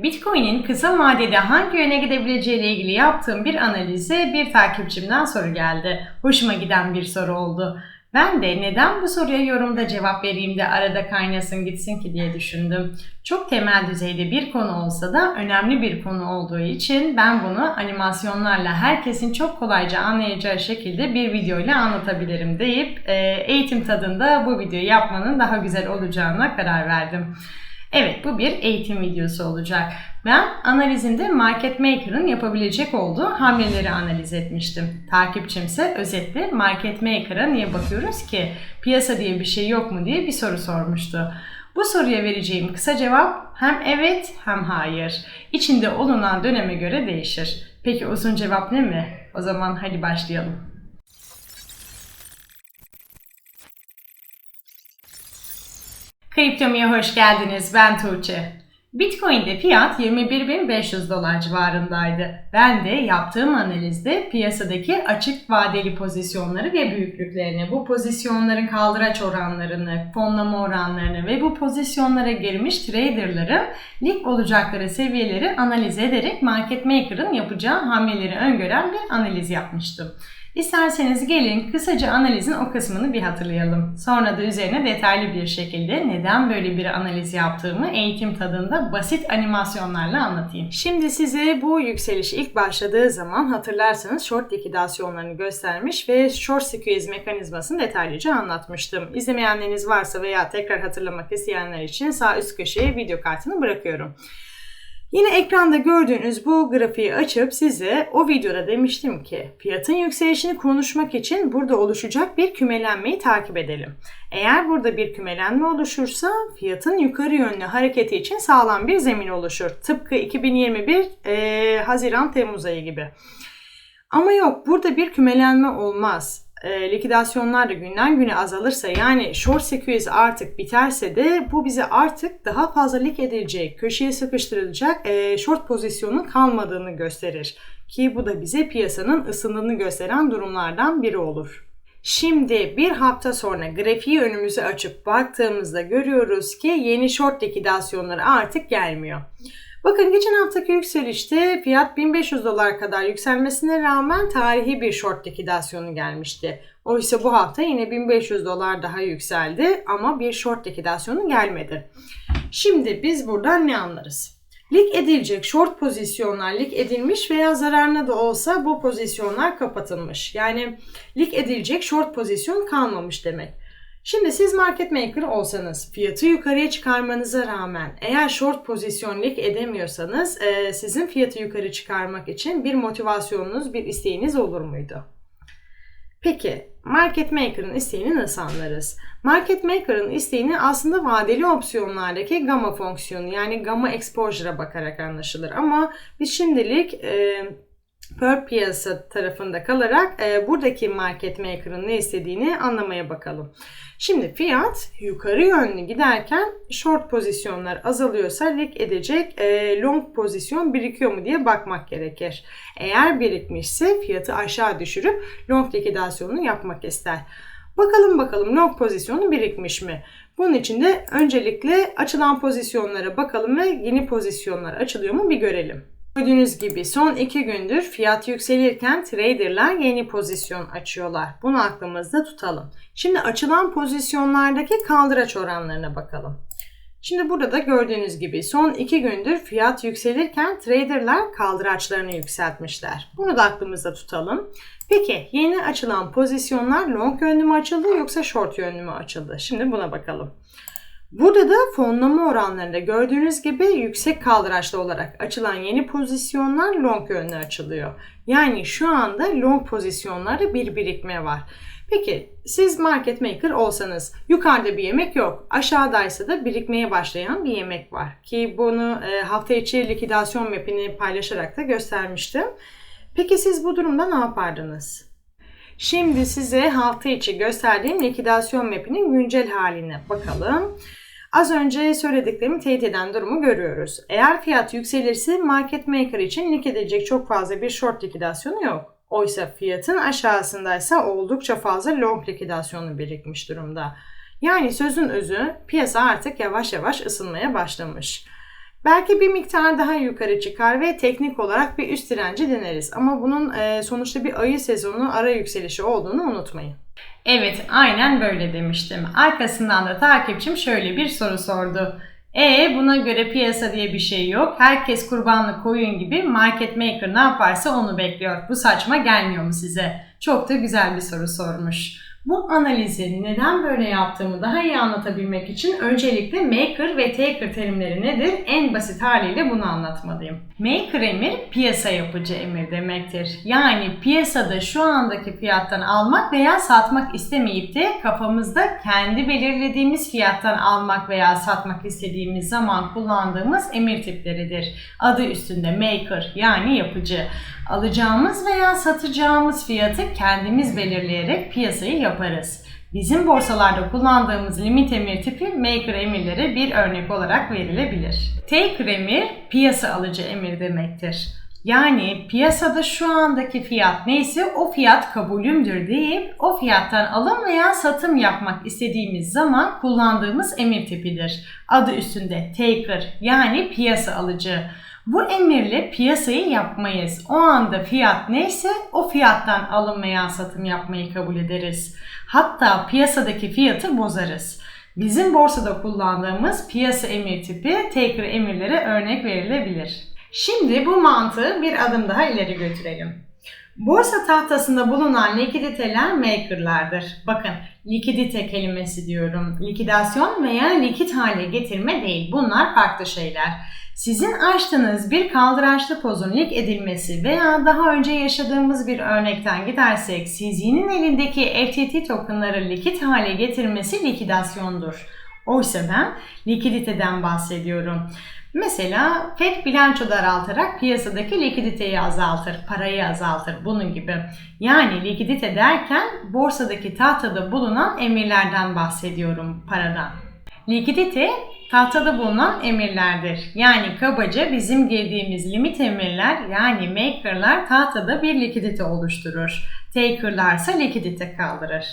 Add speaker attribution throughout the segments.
Speaker 1: Bitcoin'in kısa vadede hangi yöne gidebileceği ile ilgili yaptığım bir analize bir takipçimden soru geldi. Hoşuma giden bir soru oldu. Ben de neden bu soruya yorumda cevap vereyim de arada kaynasın gitsin ki diye düşündüm. Çok temel düzeyde bir konu olsa da önemli bir konu olduğu için ben bunu animasyonlarla herkesin çok kolayca anlayacağı şekilde bir video ile anlatabilirim deyip e, eğitim tadında bu videoyu yapmanın daha güzel olacağına karar verdim. Evet bu bir eğitim videosu olacak. Ben analizimde market maker'ın yapabilecek olduğu hamleleri analiz etmiştim. Takipçimse özetle market maker'a niye bakıyoruz ki piyasa diye bir şey yok mu diye bir soru sormuştu. Bu soruya vereceğim kısa cevap hem evet hem hayır. İçinde olunan döneme göre değişir. Peki uzun cevap ne mi? O zaman hadi başlayalım. Kriptomi'ye hoş geldiniz. Ben Tuğçe. Bitcoin'de fiyat 21.500 dolar civarındaydı. Ben de yaptığım analizde piyasadaki açık vadeli pozisyonları ve büyüklüklerini, bu pozisyonların kaldıraç oranlarını, fonlama oranlarını ve bu pozisyonlara girmiş traderların lig olacakları seviyeleri analiz ederek market maker'ın yapacağı hamleleri öngören bir analiz yapmıştım. İsterseniz gelin kısaca analizin o kısmını bir hatırlayalım. Sonra da üzerine detaylı bir şekilde neden böyle bir analiz yaptığımı eğitim tadında basit animasyonlarla anlatayım. Şimdi size bu yükseliş ilk başladığı zaman hatırlarsanız short likidasyonlarını göstermiş ve short squeeze mekanizmasını detaylıca anlatmıştım. İzlemeyenleriniz varsa veya tekrar hatırlamak isteyenler için sağ üst köşeye video kartını bırakıyorum. Yine ekranda gördüğünüz bu grafiği açıp size o videoda demiştim ki fiyatın yükselişini konuşmak için burada oluşacak bir kümelenmeyi takip edelim. Eğer burada bir kümelenme oluşursa fiyatın yukarı yönlü hareketi için sağlam bir zemin oluşur. Tıpkı 2021 e, Haziran-Temmuz ayı gibi. Ama yok burada bir kümelenme olmaz e, likidasyonlar da günden güne azalırsa yani short squeeze artık biterse de bu bize artık daha fazla lik edilecek, köşeye sıkıştırılacak e, short pozisyonun kalmadığını gösterir. Ki bu da bize piyasanın ısındığını gösteren durumlardan biri olur. Şimdi bir hafta sonra grafiği önümüze açıp baktığımızda görüyoruz ki yeni short likidasyonları artık gelmiyor. Bakın geçen haftaki yükselişte fiyat 1500 dolar kadar yükselmesine rağmen tarihi bir short likidasyonu gelmişti. Oysa bu hafta yine 1500 dolar daha yükseldi ama bir short likidasyonu gelmedi. Şimdi biz buradan ne anlarız? Lik edilecek short pozisyonlar lik edilmiş veya zararına da olsa bu pozisyonlar kapatılmış. Yani lik edilecek short pozisyon kalmamış demek. Şimdi siz market maker olsanız fiyatı yukarıya çıkarmanıza rağmen eğer short pozisyon lik edemiyorsanız e, sizin fiyatı yukarı çıkarmak için bir motivasyonunuz, bir isteğiniz olur muydu? Peki market maker'ın isteğini nasıl anlarız? Market maker'ın isteğini aslında vadeli opsiyonlardaki gamma fonksiyonu yani gamma exposure'a bakarak anlaşılır. Ama biz şimdilik e, per piyasa tarafında kalarak e, buradaki market maker'ın ne istediğini anlamaya bakalım. Şimdi fiyat yukarı yönlü giderken short pozisyonlar azalıyorsa lik edecek e, long pozisyon birikiyor mu diye bakmak gerekir. Eğer birikmişse fiyatı aşağı düşürüp long likidasyonunu yapmak ister. Bakalım bakalım long pozisyonu birikmiş mi? Bunun için de öncelikle açılan pozisyonlara bakalım ve yeni pozisyonlar açılıyor mu bir görelim. Gördüğünüz gibi son iki gündür fiyat yükselirken traderlar yeni pozisyon açıyorlar. Bunu aklımızda tutalım. Şimdi açılan pozisyonlardaki kaldıraç oranlarına bakalım. Şimdi burada da gördüğünüz gibi son iki gündür fiyat yükselirken traderlar kaldıraçlarını yükseltmişler. Bunu da aklımızda tutalım. Peki yeni açılan pozisyonlar long yönlü mü açıldı yoksa short yönlü mü açıldı? Şimdi buna bakalım. Burada da fonlama oranlarında gördüğünüz gibi yüksek kaldıraçlı olarak açılan yeni pozisyonlar long yönlü açılıyor. Yani şu anda long pozisyonlarda bir birikme var. Peki siz market maker olsanız yukarıda bir yemek yok. Aşağıdaysa da birikmeye başlayan bir yemek var. Ki bunu e, hafta içi likidasyon mapini paylaşarak da göstermiştim. Peki siz bu durumda ne yapardınız? Şimdi size hafta içi gösterdiğim likidasyon mapinin güncel haline bakalım. Az önce söylediklerimi teyit eden durumu görüyoruz. Eğer fiyat yükselirse market maker için lik edilecek çok fazla bir short likidasyonu yok. Oysa fiyatın aşağısındaysa oldukça fazla long likidasyonu birikmiş durumda. Yani sözün özü piyasa artık yavaş yavaş ısınmaya başlamış. Belki bir miktar daha yukarı çıkar ve teknik olarak bir üst direnci deneriz. Ama bunun e, sonuçta bir ayı sezonu ara yükselişi olduğunu unutmayın. Evet, aynen böyle demiştim. Arkasından da takipçim şöyle bir soru sordu. E buna göre piyasa diye bir şey yok. Herkes kurbanlık koyun gibi market maker ne yaparsa onu bekliyor. Bu saçma gelmiyor mu size? Çok da güzel bir soru sormuş. Bu analizi neden böyle yaptığımı daha iyi anlatabilmek için öncelikle maker ve taker terimleri nedir? En basit haliyle bunu anlatmalıyım. Maker emir piyasa yapıcı emir demektir. Yani piyasada şu andaki fiyattan almak veya satmak istemeyip de kafamızda kendi belirlediğimiz fiyattan almak veya satmak istediğimiz zaman kullandığımız emir tipleridir. Adı üstünde maker yani yapıcı. Alacağımız veya satacağımız fiyatı kendimiz belirleyerek piyasayı yaparız. Bizim borsalarda kullandığımız limit emir tipi maker emirlere bir örnek olarak verilebilir. Taker emir piyasa alıcı emir demektir. Yani piyasada şu andaki fiyat neyse o fiyat kabulümdür deyip o fiyattan alım veya satım yapmak istediğimiz zaman kullandığımız emir tipidir. Adı üstünde taker yani piyasa alıcı. Bu emirle piyasayı yapmayız. O anda fiyat neyse o fiyattan alım veya satım yapmayı kabul ederiz. Hatta piyasadaki fiyatı bozarız. Bizim borsada kullandığımız piyasa emir tipi taker emirlere örnek verilebilir. Şimdi bu mantığı bir adım daha ileri götürelim. Borsa tahtasında bulunan likiditeler maker'lardır. Bakın likidite kelimesi diyorum. Likidasyon veya likit hale getirme değil. Bunlar farklı şeyler. Sizin açtığınız bir kaldıraçlı pozun lik edilmesi veya daha önce yaşadığımız bir örnekten gidersek CZ'nin elindeki FTT tokenları likit hale getirmesi likidasyondur. Oysa ben likiditeden bahsediyorum. Mesela FED bilanço daraltarak piyasadaki likiditeyi azaltır, parayı azaltır bunun gibi. Yani likidite derken borsadaki tahtada bulunan emirlerden bahsediyorum paradan. Likidite tahtada bulunan emirlerdir. Yani kabaca bizim girdiğimiz limit emirler yani maker'lar tahtada bir likidite oluşturur. Taker'lar ise likidite kaldırır.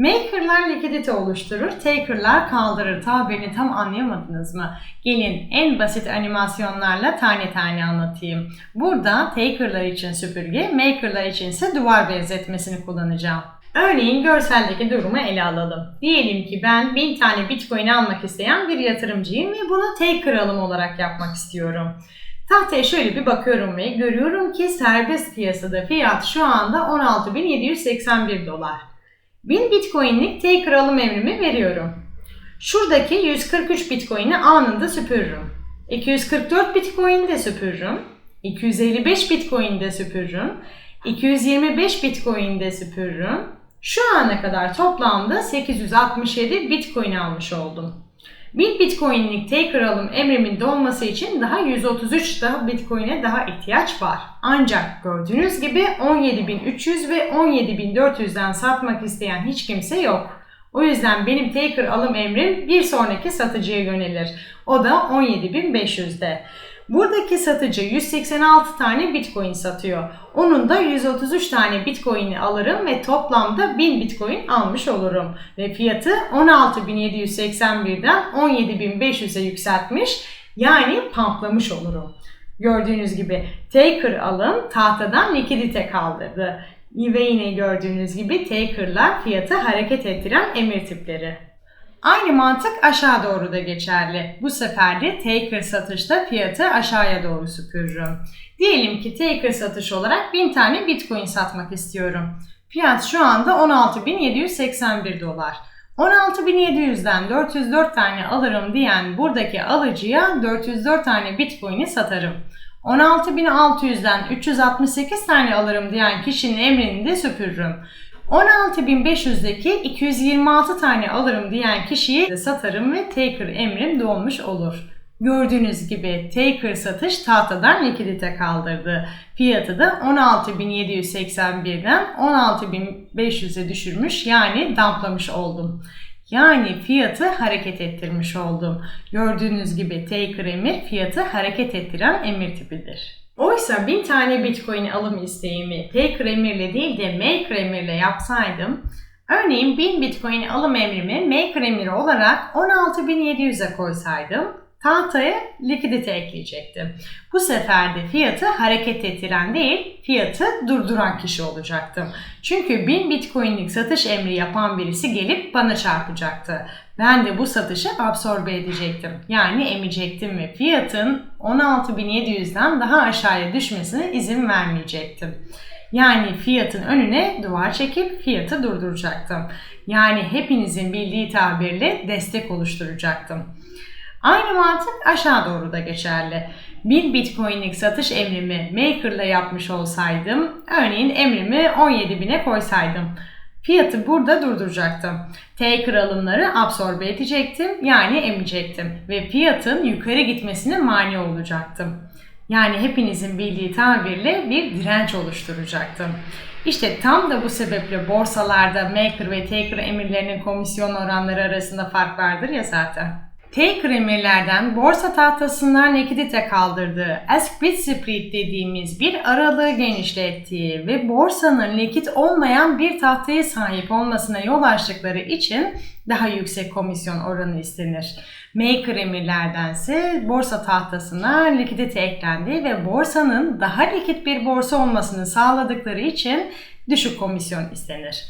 Speaker 1: Maker'lar likidite oluşturur, taker'lar kaldırır. Tabirini tam anlayamadınız mı? Gelin en basit animasyonlarla tane tane anlatayım. Burada taker'lar için süpürge, maker'lar için ise duvar benzetmesini kullanacağım. Örneğin görseldeki durumu ele alalım. Diyelim ki ben 1000 tane bitcoin almak isteyen bir yatırımcıyım ve bunu taker alım olarak yapmak istiyorum. Tahtaya şöyle bir bakıyorum ve görüyorum ki serbest piyasada fiyat şu anda 16.781 dolar. 1000 bitcoinlik taker alım emrimi veriyorum. Şuradaki 143 bitcoin'i anında süpürürüm. 244 bitcoin'i de süpürürüm. 255 bitcoin'i de süpürürüm. 225 bitcoin'i de süpürürüm. Şu ana kadar toplamda 867 Bitcoin almış oldum. 1000 Bitcoin'lik taker alım emrimin dolması için daha 133 daha Bitcoin'e daha ihtiyaç var. Ancak gördüğünüz gibi 17.300 ve 17.400'den satmak isteyen hiç kimse yok. O yüzden benim taker alım emrim bir sonraki satıcıya yönelir. O da 17.500'de. Buradaki satıcı 186 tane Bitcoin satıyor. Onun da 133 tane Bitcoin'i alırım ve toplamda 1000 Bitcoin almış olurum. Ve fiyatı 16.781'den 17.500'e yükseltmiş yani pamplamış olurum. Gördüğünüz gibi taker alım tahtadan likidite kaldırdı. Ve yine gördüğünüz gibi taker'lar fiyatı hareket ettiren emir tipleri. Aynı mantık aşağı doğru da geçerli. Bu sefer de taker satışta fiyatı aşağıya doğru süpürürüm. Diyelim ki taker satış olarak 1000 tane bitcoin satmak istiyorum. Fiyat şu anda 16.781 dolar. 16.700'den 404 tane alırım diyen buradaki alıcıya 404 tane bitcoin'i satarım. 16.600'den 368 tane alırım diyen kişinin emrini de süpürürüm. 16.500'deki 226 tane alırım diyen kişiyi satarım ve taker emrim dolmuş olur. Gördüğünüz gibi taker satış tahtadan likidite kaldırdı. Fiyatı da 16.781'den 16.500'e düşürmüş yani damplamış oldum. Yani fiyatı hareket ettirmiş oldum. Gördüğünüz gibi taker emir fiyatı hareket ettiren emir tipidir. Oysa bin tane bitcoin alım isteğimi Taker emirle değil de Maker emirle yapsaydım Örneğin 1000 Bitcoin alım emrimi Maker emiri olarak 16.700'e koysaydım tahtaya likidite ekleyecektim. Bu sefer de fiyatı hareket ettiren değil, fiyatı durduran kişi olacaktım. Çünkü 1000 bitcoinlik satış emri yapan birisi gelip bana çarpacaktı. Ben de bu satışı absorbe edecektim. Yani emecektim ve fiyatın 16.700'den daha aşağıya düşmesine izin vermeyecektim. Yani fiyatın önüne duvar çekip fiyatı durduracaktım. Yani hepinizin bildiği tabirle destek oluşturacaktım. Aynı mantık aşağı doğru da geçerli. Bir bitcoinlik satış emrimi Maker'la yapmış olsaydım, örneğin emrimi 17.000'e koysaydım, fiyatı burada durduracaktım. Taker alımları absorbe edecektim, yani emecektim ve fiyatın yukarı gitmesine mani olacaktım. Yani hepinizin bildiği tabirle bir direnç oluşturacaktım. İşte tam da bu sebeple borsalarda maker ve taker emirlerinin komisyon oranları arasında fark vardır ya zaten. Taker emirlerden borsa tahtasından likidite kaldırdığı ask bid spread dediğimiz bir aralığı genişlettiği ve borsanın likit olmayan bir tahtaya sahip olmasına yol açtıkları için daha yüksek komisyon oranı istenir. Maker emirlerdense borsa tahtasına likidite eklendi ve borsanın daha likit bir borsa olmasını sağladıkları için düşük komisyon istenir.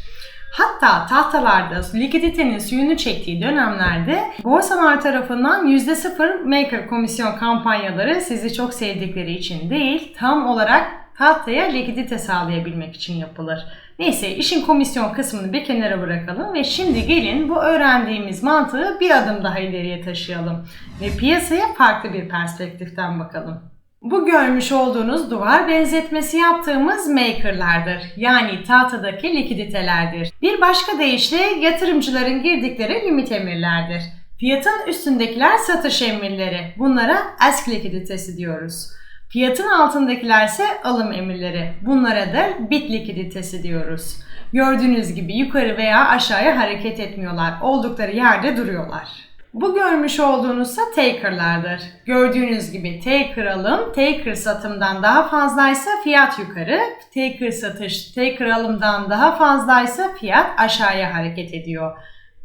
Speaker 1: Hatta tahtalarda likiditenin suyunu çektiği dönemlerde borsalar tarafından %0 maker komisyon kampanyaları sizi çok sevdikleri için değil, tam olarak tahtaya likidite sağlayabilmek için yapılır. Neyse işin komisyon kısmını bir kenara bırakalım ve şimdi gelin bu öğrendiğimiz mantığı bir adım daha ileriye taşıyalım ve piyasaya farklı bir perspektiften bakalım. Bu görmüş olduğunuz duvar benzetmesi yaptığımız maker'lardır. Yani tahtadaki likiditelerdir. Bir başka deyişle yatırımcıların girdikleri limit emirlerdir. Fiyatın üstündekiler satış emirleri. Bunlara ask likiditesi diyoruz. Fiyatın altındakiler ise alım emirleri. Bunlara da bit likiditesi diyoruz. Gördüğünüz gibi yukarı veya aşağıya hareket etmiyorlar. Oldukları yerde duruyorlar. Bu görmüş olduğunuzsa taker'lardır. Gördüğünüz gibi taker alım, taker satımdan daha fazlaysa fiyat yukarı, taker satış, taker alımdan daha fazlaysa fiyat aşağıya hareket ediyor.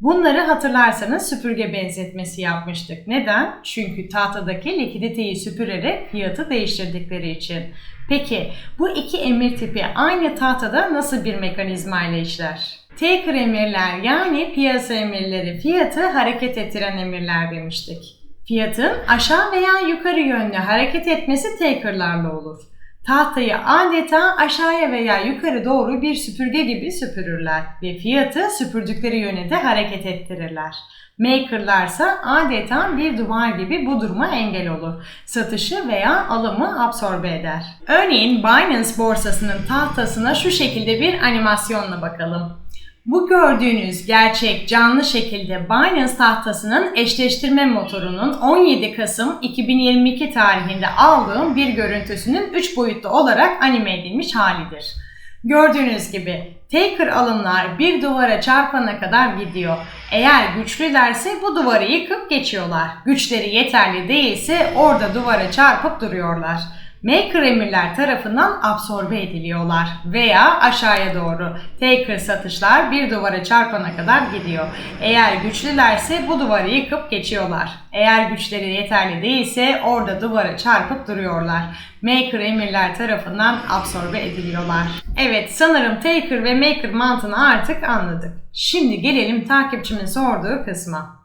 Speaker 1: Bunları hatırlarsanız süpürge benzetmesi yapmıştık. Neden? Çünkü tahtadaki likiditeyi süpürerek fiyatı değiştirdikleri için. Peki bu iki emir tipi aynı tahtada nasıl bir mekanizma ile işler? Taker emirler yani piyasa emirleri fiyatı hareket ettiren emirler demiştik. Fiyatın aşağı veya yukarı yönlü hareket etmesi takerlarla olur. Tahtayı adeta aşağıya veya yukarı doğru bir süpürge gibi süpürürler ve fiyatı süpürdükleri yöne de hareket ettirirler. Maker'larsa adeta bir duvar gibi bu duruma engel olur. Satışı veya alımı absorbe eder. Örneğin Binance borsasının tahtasına şu şekilde bir animasyonla bakalım. Bu gördüğünüz gerçek canlı şekilde Binance tahtasının eşleştirme motorunun 17 Kasım 2022 tarihinde aldığım bir görüntüsünün 3 boyutlu olarak anime edilmiş halidir. Gördüğünüz gibi taker alımlar bir duvara çarpana kadar gidiyor. Eğer güçlülerse bu duvarı yıkıp geçiyorlar. Güçleri yeterli değilse orada duvara çarpıp duruyorlar maker emirler tarafından absorbe ediliyorlar veya aşağıya doğru. Taker satışlar bir duvara çarpana kadar gidiyor. Eğer güçlülerse bu duvarı yıkıp geçiyorlar. Eğer güçleri yeterli değilse orada duvara çarpıp duruyorlar. Maker emirler tarafından absorbe ediliyorlar. Evet sanırım Taker ve Maker mantığını artık anladık. Şimdi gelelim takipçimin sorduğu kısma.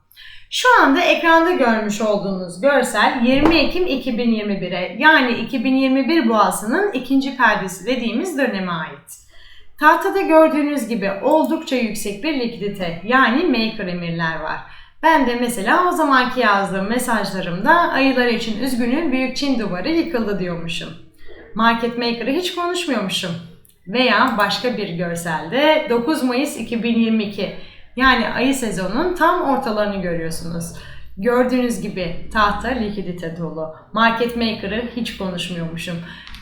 Speaker 1: Şu anda ekranda görmüş olduğunuz görsel 20 Ekim 2021'e yani 2021 boğasının ikinci perdesi dediğimiz döneme ait. Tahtada gördüğünüz gibi oldukça yüksek bir likidite yani maker emirler var. Ben de mesela o zamanki yazdığım mesajlarımda ayılar için üzgünüm büyük Çin duvarı yıkıldı diyormuşum. Market maker'ı hiç konuşmuyormuşum. Veya başka bir görselde 9 Mayıs 2022 yani ayı sezonun tam ortalarını görüyorsunuz. Gördüğünüz gibi tahta likidite dolu. Market maker'ı hiç konuşmuyormuşum.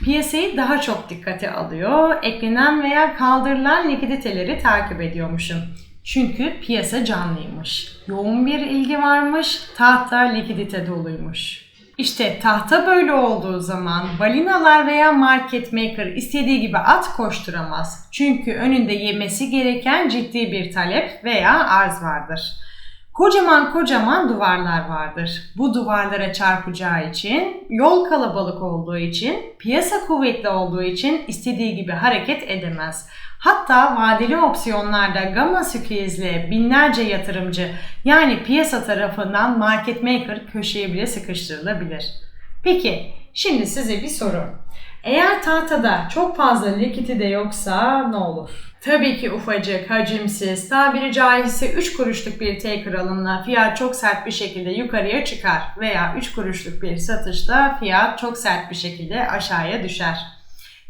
Speaker 1: Piyasayı daha çok dikkate alıyor. Eklenen veya kaldırılan likiditeleri takip ediyormuşum. Çünkü piyasa canlıymış. Yoğun bir ilgi varmış. Tahta likidite doluymuş. İşte tahta böyle olduğu zaman balinalar veya market maker istediği gibi at koşturamaz. Çünkü önünde yemesi gereken ciddi bir talep veya arz vardır. Kocaman kocaman duvarlar vardır. Bu duvarlara çarpacağı için, yol kalabalık olduğu için, piyasa kuvvetli olduğu için istediği gibi hareket edemez. Hatta vadeli opsiyonlarda gamma squeeze'le binlerce yatırımcı yani piyasa tarafından market maker köşeye bile sıkıştırılabilir. Peki şimdi size bir soru. Eğer tahtada çok fazla likiti de yoksa ne olur? Tabii ki ufacık, hacimsiz, tabiri caizse 3 kuruşluk bir taker alımla fiyat çok sert bir şekilde yukarıya çıkar veya 3 kuruşluk bir satışta fiyat çok sert bir şekilde aşağıya düşer.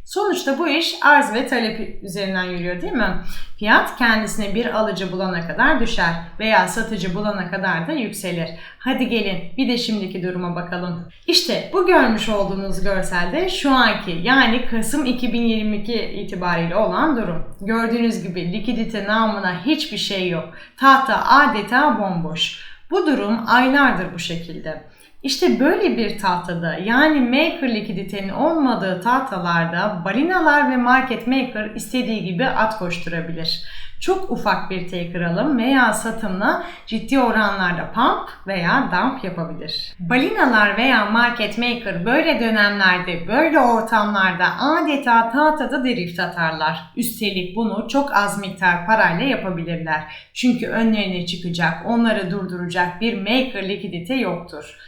Speaker 1: Sonuçta bu iş arz ve talep üzerinden yürüyor değil mi? Fiyat kendisine bir alıcı bulana kadar düşer veya satıcı bulana kadar da yükselir. Hadi gelin bir de şimdiki duruma bakalım. İşte bu görmüş olduğunuz görselde şu anki yani Kasım 2022 itibariyle olan durum. Gördüğünüz gibi likidite namına hiçbir şey yok. Tahta adeta bomboş. Bu durum aylardır bu şekilde. İşte böyle bir tahtada yani maker likiditenin olmadığı tahtalarda balinalar ve market maker istediği gibi at koşturabilir. Çok ufak bir taker alım veya satımla ciddi oranlarda pump veya dump yapabilir. Balinalar veya market maker böyle dönemlerde, böyle ortamlarda adeta tahtada drift atarlar. Üstelik bunu çok az miktar parayla yapabilirler. Çünkü önlerine çıkacak, onları durduracak bir maker likidite yoktur.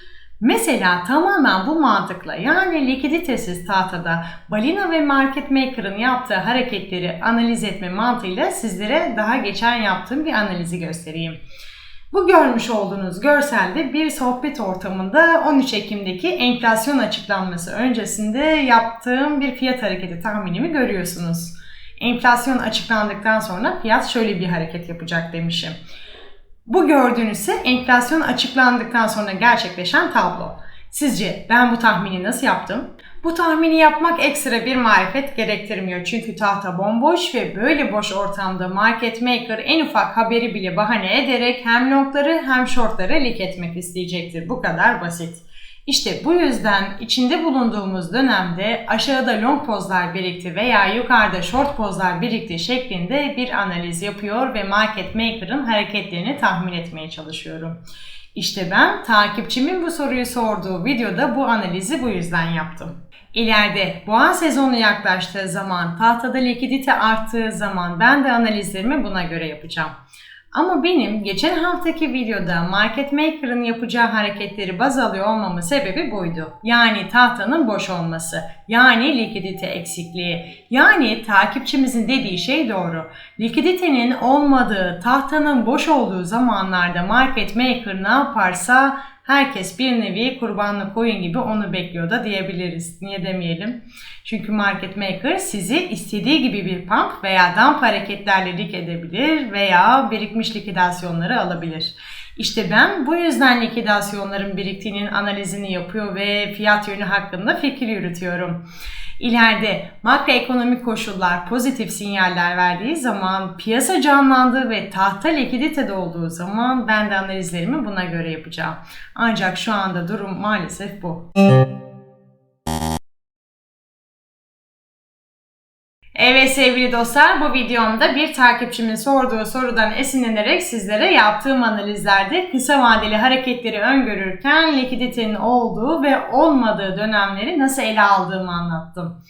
Speaker 1: Mesela tamamen bu mantıkla yani likiditesiz tahtada balina ve market maker'ın yaptığı hareketleri analiz etme mantığıyla sizlere daha geçen yaptığım bir analizi göstereyim. Bu görmüş olduğunuz görselde bir sohbet ortamında 13 Ekim'deki enflasyon açıklanması öncesinde yaptığım bir fiyat hareketi tahminimi görüyorsunuz. Enflasyon açıklandıktan sonra fiyat şöyle bir hareket yapacak demişim. Bu gördüğünüz ise enflasyon açıklandıktan sonra gerçekleşen tablo. Sizce ben bu tahmini nasıl yaptım? Bu tahmini yapmak ekstra bir marifet gerektirmiyor çünkü tahta bomboş ve böyle boş ortamda market maker en ufak haberi bile bahane ederek hem longları hem shortları lik etmek isteyecektir. Bu kadar basit. İşte bu yüzden içinde bulunduğumuz dönemde aşağıda long pozlar birikti veya yukarıda short pozlar birikti şeklinde bir analiz yapıyor ve market maker'ın hareketlerini tahmin etmeye çalışıyorum. İşte ben takipçimin bu soruyu sorduğu videoda bu analizi bu yüzden yaptım. İleride boğa sezonu yaklaştığı zaman, tahtada likidite arttığı zaman ben de analizlerimi buna göre yapacağım. Ama benim geçen haftaki videoda market maker'ın yapacağı hareketleri baz alıyor olmamın sebebi buydu. Yani tahtanın boş olması, yani likidite eksikliği, yani takipçimizin dediği şey doğru. Likiditenin olmadığı, tahtanın boş olduğu zamanlarda market maker ne yaparsa herkes bir nevi kurbanlık koyun gibi onu bekliyor da diyebiliriz. Niye demeyelim? Çünkü market maker sizi istediği gibi bir pump veya dump hareketlerle lik edebilir veya birikmiş likidasyonları alabilir. İşte ben bu yüzden likidasyonların biriktiğinin analizini yapıyor ve fiyat yönü hakkında fikir yürütüyorum. İleride makroekonomik koşullar pozitif sinyaller verdiği zaman, piyasa canlandığı ve tahta likidite olduğu zaman ben de analizlerimi buna göre yapacağım. Ancak şu anda durum maalesef bu. Evet sevgili dostlar bu videomda bir takipçimin sorduğu sorudan esinlenerek sizlere yaptığım analizlerde kısa vadeli hareketleri öngörürken likiditenin olduğu ve olmadığı dönemleri nasıl ele aldığımı anlattım.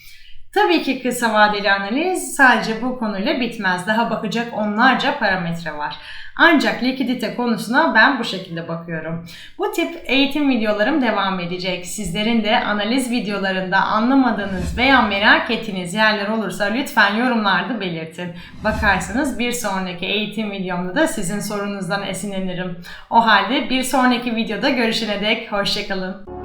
Speaker 1: Tabii ki kısa vadeli analiz sadece bu konuyla bitmez. Daha bakacak onlarca parametre var. Ancak likidite konusuna ben bu şekilde bakıyorum. Bu tip eğitim videolarım devam edecek. Sizlerin de analiz videolarında anlamadığınız veya merak ettiğiniz yerler olursa lütfen yorumlarda belirtin. Bakarsanız bir sonraki eğitim videomda da sizin sorunuzdan esinlenirim. O halde bir sonraki videoda görüşene dek hoşçakalın.